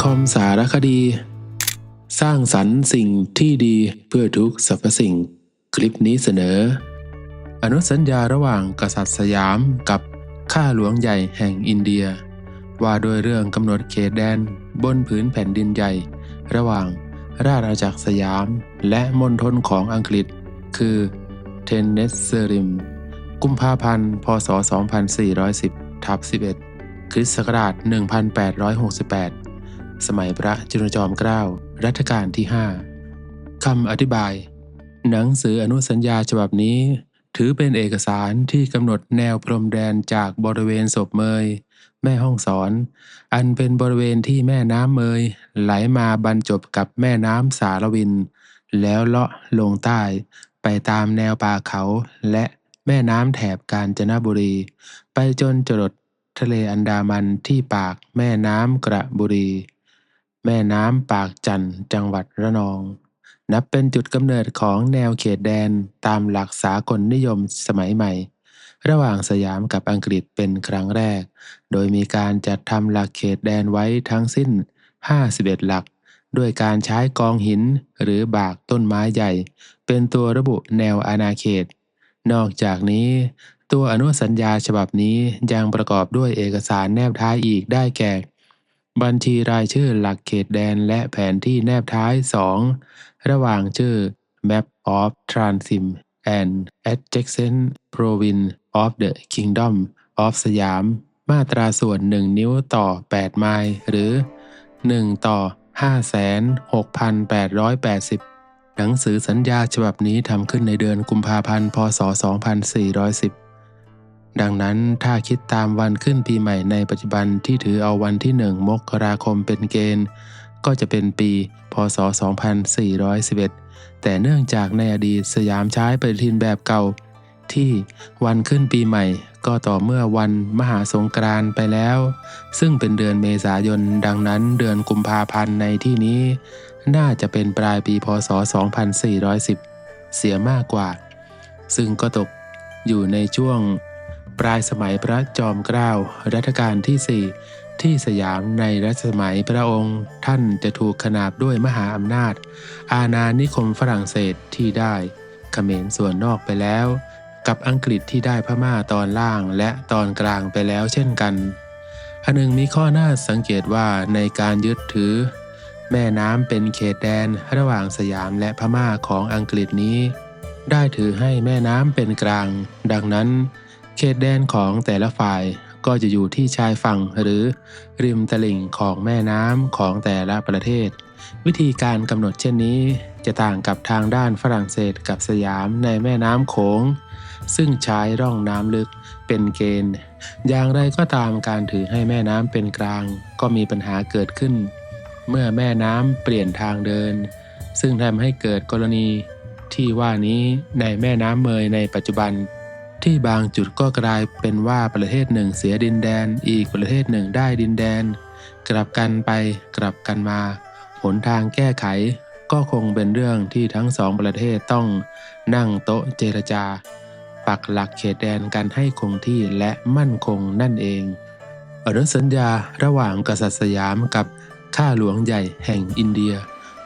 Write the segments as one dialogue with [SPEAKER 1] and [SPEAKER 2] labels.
[SPEAKER 1] คอมสารคดี สร้างสรรค์สิ่งที่ดีเพื่อทุกสรรพสิ่ง คลิปนี้เสนอ อนุสัญญาระหว่างกษัตริย์สยามกับข้าหลวงใหญ่แห่งอินเดีย ว่าโดยเรื่องกำหนดเขตแดนบนผืนแผ่นดินใหญ่ ระหว่างราชอาณาจักรสยาม และมณฑลของอังกฤษ คือเทนเนสเซริม กุมภาพันธ์ พศ 2410ทับ11คริสต์ศักราช 1868 สมัยพระจุลจอมเกล้ารัชกาลที่ 5 คำอธิบาย หนังสืออนุสัญญาฉบับนี้ ถือเป็นเอกสารที่กำหนดแนวพรมแดนจากบริเวณศพเมย แม่ห้องสอน อันเป็นบริเวณที่แม่น้ำเมย ไหลมาบรรจบกับแม่น้ำสารวิน แล้วเลาะลงใต้ ไปตามแนวป่าเขาและแม่น้ำแถบกาญจนบุรี ไปจนจรดทะเลอันดามันที่ปากแม่น้ำกระบุรี แม่น้ำปากจันต์จังหวัดระนอง นับเป็นจุดกำเนิดของแนวเขตแดนตามหลักสากลนิยมสมัยใหม่ ระหว่างสยามกับอังกฤษเป็นครั้งแรก โดยมีการจัดทำหลักเขตแดนไว้ทั้งสิ้น 51 หลัก ด้วยการใช้กองหินหรือบากต้นไม้ใหญ่ เป็นตัวระบุแนวอาณาเขต นอกจากนี้ ตัวอนุสัญญาฉบับนี้ยังประกอบด้วยเอกสารแนบท้ายอีกได้แก่ บัญชีรายชื่อหลักเขตแดนและแผนที่แนบท้าย 2 ระหว่างชื่อ Map of Transim and Adjacent Province of the Kingdom of สยาม มาตราส่วน 1 นิ้วต่อ 8 ไมล์หรือ 1 ต่อ 56,880 หนังสือสัญญาฉบับนี้ทำขึ้นในเดือนกุมภาพันธ์ พศ 2410 ดังนั้นถ้าคิดตามวันขึ้นปีใหม่ในปัจจุบันที่ถือเอาวันที่1มกราคมเป็นเกณฑ์ ก็จะเป็นปี พศ 2411 แต่เนื่องจากในอดีตสยามใช้ปฏิทินแบบเก่า ที่วันขึ้นปีใหม่ ก็ต่อเมื่อวันมหาสงกรานต์ไปแล้ว ซึ่งเป็นเดือนเมษายน ดังนั้นเดือนกุมภาพันธ์ในที่นี้ น่าจะเป็นปลายปี พศ 2410 เสียมากกว่า ซึ่งก็ตกอยู่ในช่วง ปลายสมัยพระจอมเกล้ารัชกาลที่4ที่สยามในรัชสมัยพระองค์ท่านจะถูกขนาบด้วยมหาอำนาจ อาณานิคมฝรั่งเศสที่ได้เขมรส่วนนอกไปแล้ว กับอังกฤษที่ได้พม่าตอนล่างและตอนกลางไปแล้วเช่นกันอันหนึ่งมีข้อน่าสังเกตว่าในการยึดถือ แม่น้ำเป็นเขตแดนระหว่างสยามและพม่าของอังกฤษนี้ ได้ถือให้แม่น้ำเป็นกลาง ดังนั้น เขตแดนของแต่ละฝ่ายก็จะอยู่ที่ชายฝั่งหรือริมตลิ่งของแม่น้ำของแต่ละประเทศ วิธีการกำหนดเช่นนี้ จะต่างกับทางด้านฝรั่งเศสกับสยามในแม่น้ำโขง ซึ่งใช้ร่องน้ำลึกเป็นเกณฑ์ อย่างไรก็ตามการถือให้แม่น้ำเป็นกลาง ก็มีปัญหาเกิดขึ้น เมื่อแม่น้ำเปลี่ยนทางเดิน ซึ่งทำให้เกิดกรณีที่ว่านี้ในแม่น้ำเมยในปัจจุบัน ที่บางจุดก็กลายเป็นว่าประเทศหนึ่งเสียดินแดน อีกประเทศหนึ่งได้ดินแดน กลับกันไปกลับกันมา หนทางแก้ไข ก็คงเป็นเรื่องที่ทั้งสองประเทศต้องนั่งโต๊ะเจรจา ปักหลักเขตแดนกันให้คงที่และมั่นคงนั่นเองอนุสัญญาระหว่างกษัตริย์สยามกับข้าหลวงใหญ่แห่งอินเดีย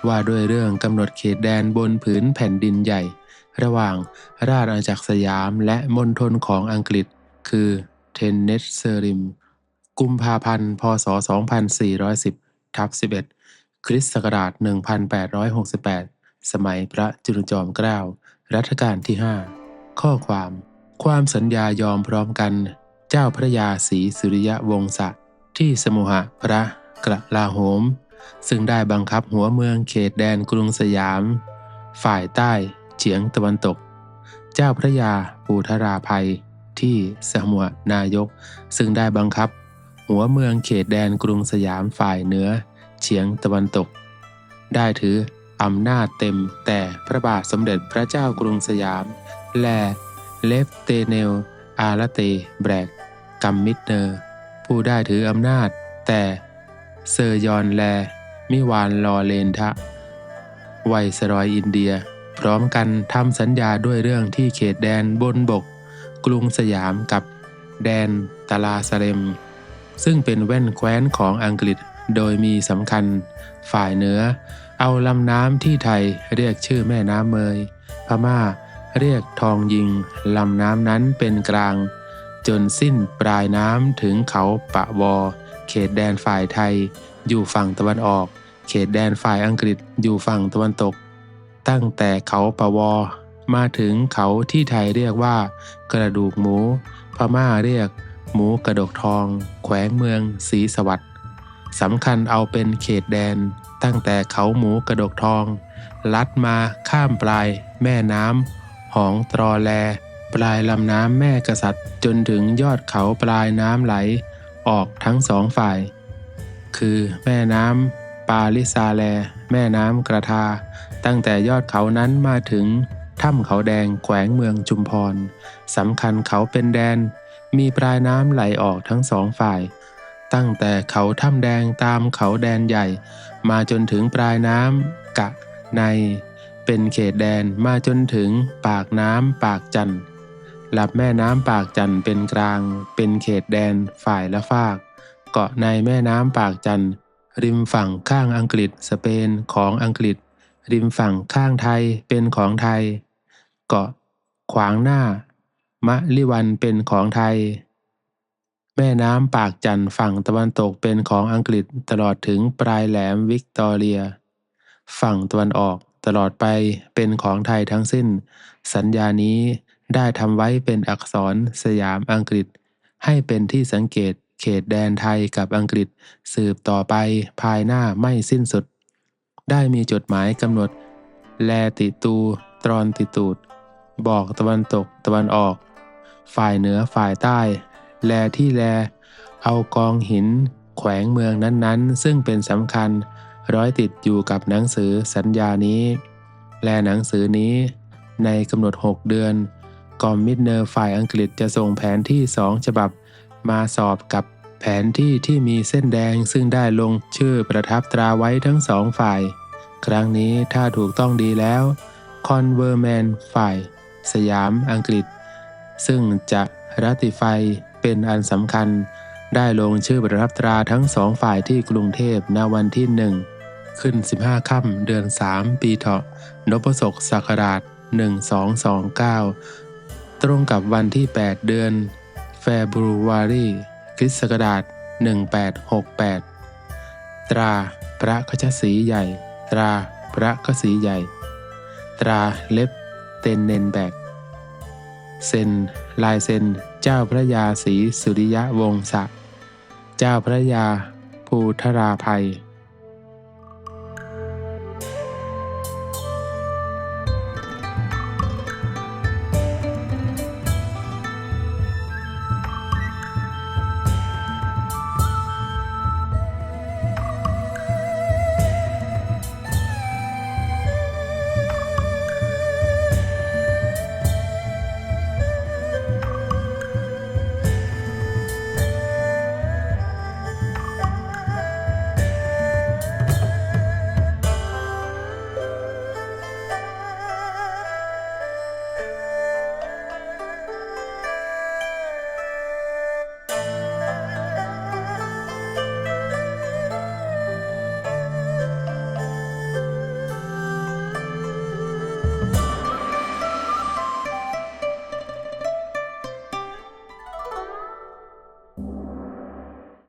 [SPEAKER 1] ว่าด้วยเรื่องกำหนดเขตแดนบนผืนแผ่นดินใหญ่ ระหว่างราชอาณาจักรสยามและมณฑลของอังกฤษ คือเทนเนสเซริม กุมภาพันธ์ พศ 2410 ทับ 11 คริสต์ศักราช 1868 สมัยพระจุลจอมเกล้า รัชกาลที่ 5 ข้อความ ความสัญญายอมพร้อมกัน เจ้าพระยาศรีสุริยะวงศะที่สมุหะพระกระลาโหม ซึ่งได้บังคับหัวเมืองเขตแดนกรุงสยาม ฝ่ายใต้ เฉียงตะวันตก เจ้าพระยาปูทราภัยที่สมุนายก ซึ่งได้บังคับ หัวเมืองเขตแดนกรุงสยามฝ่ายเหนือ เฉียงตะวันตก ได้ถืออำนาจเต็มแต่พระบาทสมเด็จพระเจ้ากรุงสยาม และเลฟเตเนล อาราเตแบรกกัมมิดเนอร์ ผู้ได้ถืออำนาจ แต่เซอร์ยอนแล มิวานลอเลนทะไวสรอยอินเดีย พร้อมกันทำสัญญาด้วยเรื่องที่เขตแดนบนบก กรุงสยามกับแดนตาลาสเลม ซึ่งเป็นแว่นแคว้นของอังกฤษโดยมีสำคัญ ฝ่ายเหนือ เอาลำน้ำที่ไทยเรียกชื่อแม่น้ำเมย พม่าเรียกทองยิงลำน้ำนั้นเป็นกลาง จนสิ้นปลายน้ำถึงเขาปะวอ เขตแดนฝ่ายไทย อยู่ฝั่งตะวันออก เขตแดนฝ่ายอังกฤษอยู่ฝั่งตะวันตก ตั้งแต่เขาปะวอ มาถึงเขาที่ไทยเรียกว่า กระดูกหมู พม่าเรียก หมูกระดกทอง แขวงเมืองศรีสวัสดิ์สำคัญเอาเป็นเขตแดน ตั้งแต่เขาหมูกระดกทอง ลัดมาข้ามปลายแม่น้ำหองตรอแล ปลายลำน้ำแม่กษัตริย์ จนถึงยอดเขาปลายน้ำไหล ออกทั้งสองฝ่าย คือแม่น้ำปาลิซาแล แม่น้ำกระทา ตั้งแต่ยอดเขานั้นมาถึงถ้ำเขาแดงแขวงเมืองจุมพรสำคัญเขาเป็นแดน มีปลายน้ำไหลออกทั้งสองฝ่าย ตั้งแต่เขาถ้ำแดงตามเขาแดนใหญ่ มาจนถึงปลายน้ำกะ ใน เป็นเขตแดนมาจนถึงปากน้ำปากจันหลับแม่น้ำปากจันเป็นกลาง เป็นเขตแดนฝ่ายละฝาก เกาะในแม่น้ำปากจันริมฝั่งข้างอังกฤษสเปนของอังกฤษ ริมฝั่งข้างไทยเป็นของไทย เกาะขวางหน้ามะลิวันเป็นของไทย แม่น้ำปากจันฝั่งตะวันตกเป็นของอังกฤษตลอดถึงปลายแหลมวิกตอเรีย ฝั่งตะวันออกตลอดไปเป็นของไทยทั้งสิ้น สัญญานี้ได้ทำไว้เป็นอักษรสยามอังกฤษ ให้เป็นที่สังเกตเขตแดนไทยกับอังกฤษ สืบต่อไปภายหน้าไม่สิ้นสุด ได้มีจดหมายกำหนด แลติตู ตรอนติตูด บอกตะวันตกตะวันออก ฝ่ายเหนือฝ่ายใต้ แลที่แล เอากองหิน แขวงเมืองนั้นๆ ซึ่งเป็นสำคัญ ร้อยติดอยู่กับหนังสือสัญญานี้ และหนังสือนี้ ในกำหนด 6 เดือน กอมมิดเนอร์ฝ่ายอังกฤษจะส่งแผนที่สองฉบับ มาสอบกับ แผนที่ที่มีเส้นแดงซึ่งได้ลงชื่อประทับตราไว้ทั้งสองฝ่าย ครั้งนี้ถ้าถูกต้องดีแล้วคอนเวอร์แมนฝ่าย สยามอังกฤษ ซึ่งจะรัติไฟเป็นอันสำคัญ ได้ลงชื่อประทับตราทั้งสองฝ่ายที่กรุงเทพณวันที่หนึ่งขึ้น 15 ค่ำเดือน 3 ปีเถาะนพศกศักราช 1229 ตรงกับวันที่ 8 เดือนแฟบรุวารี คริสต์ศักราช 1868 ตราพระคชสีใหญ่ ตราพระขสีใหญ่ ตราเล็บเตนเนนแบก เซ็น ลายเซ็น เจ้าพระยาศรีสุริยะวงศักดิ์เจ้าพระยาภูทราภัย